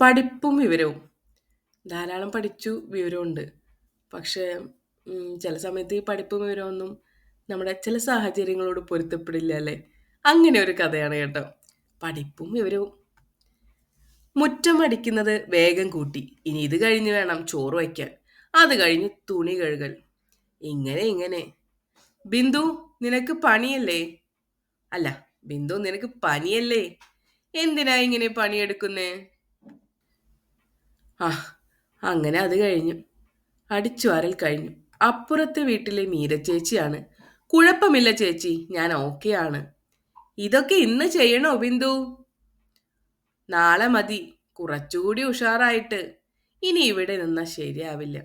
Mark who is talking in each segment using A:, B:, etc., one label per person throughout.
A: പഠിപ്പും വിവരവും. ധാരാളം പഠിച്ചു, വിവരമുണ്ട്. പക്ഷേ ചില സമയത്ത് ഈ പഠിപ്പും വിവരമൊന്നും നമ്മുടെ ചില സാഹചര്യങ്ങളോട് പൊരുത്തപ്പെടില്ല അല്ലേ? അങ്ങനെ ഒരു കഥയാണ് കേട്ടോ. പഠിപ്പും വിവരവും. മുറ്റം അടിക്കുന്നത് വേഗം കൂട്ടി. ഇനി ഇത് കഴിഞ്ഞ് വേണം ചോറ് വയ്ക്കാൻ. അത് കഴിഞ്ഞ് തുണി കഴുകൽ. ഇങ്ങനെ ഇങ്ങനെ. ബിന്ദു നിനക്ക് പണിയല്ലേ? അല്ല ബിന്ദു നിനക്ക് പനിയല്ലേ? എന്തിനാ ഇങ്ങനെ പണിയെടുക്കുന്നേ? ആ അങ്ങനെ അത് കഴിഞ്ഞു. അടിച്ചു അടിച്ചുവാരൽ കഴിഞ്ഞു. അപ്പുറത്തെ വീട്ടിലെ മീര ചേച്ചിയാണ്. കുഴപ്പമില്ല ചേച്ചി ഞാൻ ഓക്കെയാണ്. ഇതൊക്കെ ഇന്ന് ചെയ്യണോ ബിന്ദു? നാളെ മതി കുറച്ചുകൂടി ഉഷാറായിട്ട്. ഇനി ഇവിടെ നിന്നാ ശരിയാവില്ല.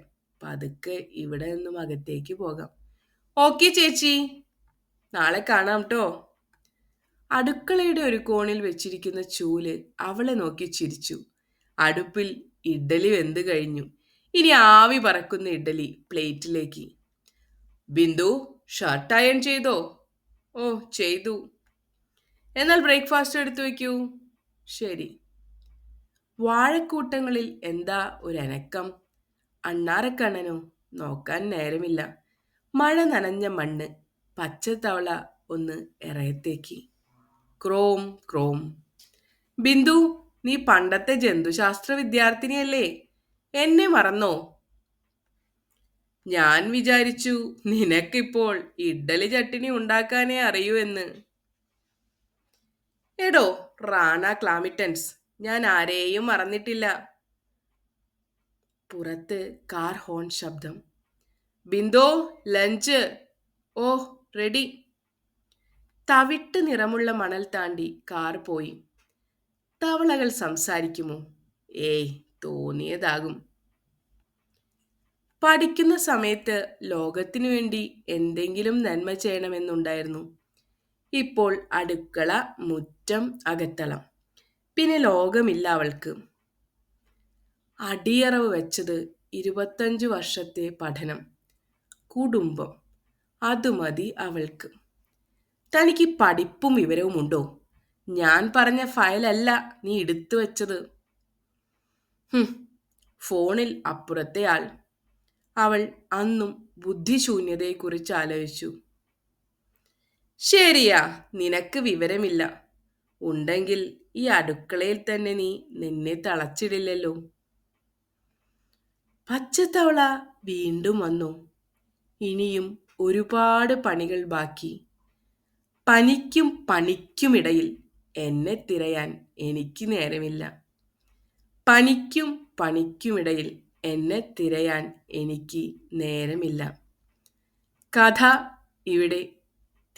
A: പതുക്കെ ഇവിടെ നിന്നും അകത്തേക്ക് പോകാം. ഓക്കെ ചേച്ചി നാളെ കാണാം കേട്ടോ അടുക്കളയുടെ ഒരു കോണിൽ വെച്ചിരിക്കുന്ന ചൂൽ അവളെ നോക്കി ചിരിച്ചു. അടുപ്പിൽ ഇഡ്ഡലി വെന്ത് കഴിഞ്ഞു. ഇനി ആവി പറക്കുന്ന ഇഡ്ഡലി പ്ലേറ്റിലേക്ക്. ബിന്ദു ഷർട്ട് അയൺ ചെയ്തോ? ഓ ചെയ്തു. എന്നാൽ ബ്രേക്ക്ഫാസ്റ്റ് എടുത്തു വയ്ക്കൂ. ശരി. വാഴക്കൂട്ടങ്ങളിൽ എന്താ ഒരു അനക്കം അണ്ണാറക്കണ്ണനോ? നോക്കാൻ നേരമില്ല. മഴ നനഞ്ഞ മണ്ണ്. പച്ചത്തവള ഒന്ന് ഇറയത്തേക്ക് ക്രോം ക്രോം. ബിന്ദു നീ പണ്ടത്തെ ജന്തുശാസ്ത്ര വിദ്യാർത്ഥിനിയല്ലേ? എന്നെ മറന്നോ? ഞാൻ വിചാരിച്ചു നിനക്കിപ്പോൾ ഇഡ്ഡലി ചട്ടിണി ഉണ്ടാക്കാനേ അറിയൂ എന്ന്. എടോ റാണ ക്ലാമിറ്റൻസ് ഞാൻ ആരെയും മറന്നിട്ടില്ല. പുറത്ത് കാർ ഹോൺ ശബ്ദം. ബിന്ദോ ലഞ്ച്. ഓ റെഡി. തവിട്ട് നിറമുള്ള മണൽ താണ്ടി കാർ പോയി. തവളകൾ സംസാരിക്കുമോ? ഏയ് തോന്നിയതാകും. പഠിക്കുന്ന സമയത്ത് ലോകത്തിനു വേണ്ടി എന്തെങ്കിലും നന്മ ചെയ്യണമെന്നുണ്ടായിരുന്നു. ഇപ്പോൾ അടുക്കള, മുറ്റം, അകത്തളം. പിന്നെ ലോകമില്ല അവൾക്ക്. അടിയറവ് വെച്ചത് ഇരുപത്തഞ്ചു വർഷത്തെ പഠനം, കുടുംബം. അതുമതി അവൾക്ക്. തനിക്ക് പഠിപ്പും വിവരവും ഉണ്ടോ? ഞാൻ പറഞ്ഞ ഫയലല്ല നീ എടുത്തു വെച്ചത്. ഫോണിൽ അപ്പുറത്തെ ആൾ. അവൾ അന്നും ബുദ്ധിശൂന്യതയെക്കുറിച്ച് ആലോചിച്ചു. ശരിയാ നിനക്ക് വിവരമില്ല. ഉണ്ടെങ്കിൽ ഈ അടുക്കളയിൽ തന്നെ നീ നിന്നെ തളച്ചിടില്ലല്ലോ. പച്ചത്തവള വീണ്ടും വന്നു. ഇനിയും ഒരുപാട് പണികൾ ബാക്കി. പനിക്കും പണിക്കുമിടയിൽ എന്നെ തിരയാൻ എനിക്ക് നേരമില്ല. പണിക്കും പണിക്കുമിടയിൽ എന്നെ തിരയാൻ എനിക്ക് നേരമില്ല. കഥ ഇവിടെ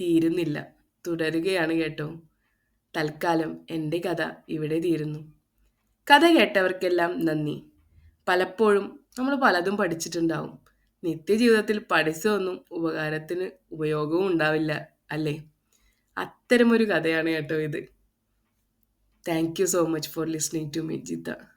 A: തീരുന്നില്ല തുടരുകയാണ് കേട്ടോ. തൽക്കാലം എന്റെ കഥ ഇവിടെ തീരുന്നു. കഥ കേട്ടവർക്കെല്ലാം നന്ദി. പലപ്പോഴും നമ്മൾ പലതും പഠിച്ചിട്ടുണ്ടാവും. നിത്യജീവിതത്തിൽ പഠിച്ചതൊന്നും ഉപകാരത്തിന് ഉപയോഗവും ഉണ്ടാവില്ല അല്ലേ? അത്തരമൊരു കഥയാണ് കേട്ടോ ഇത്. Thank you so much for listening to me, Jita.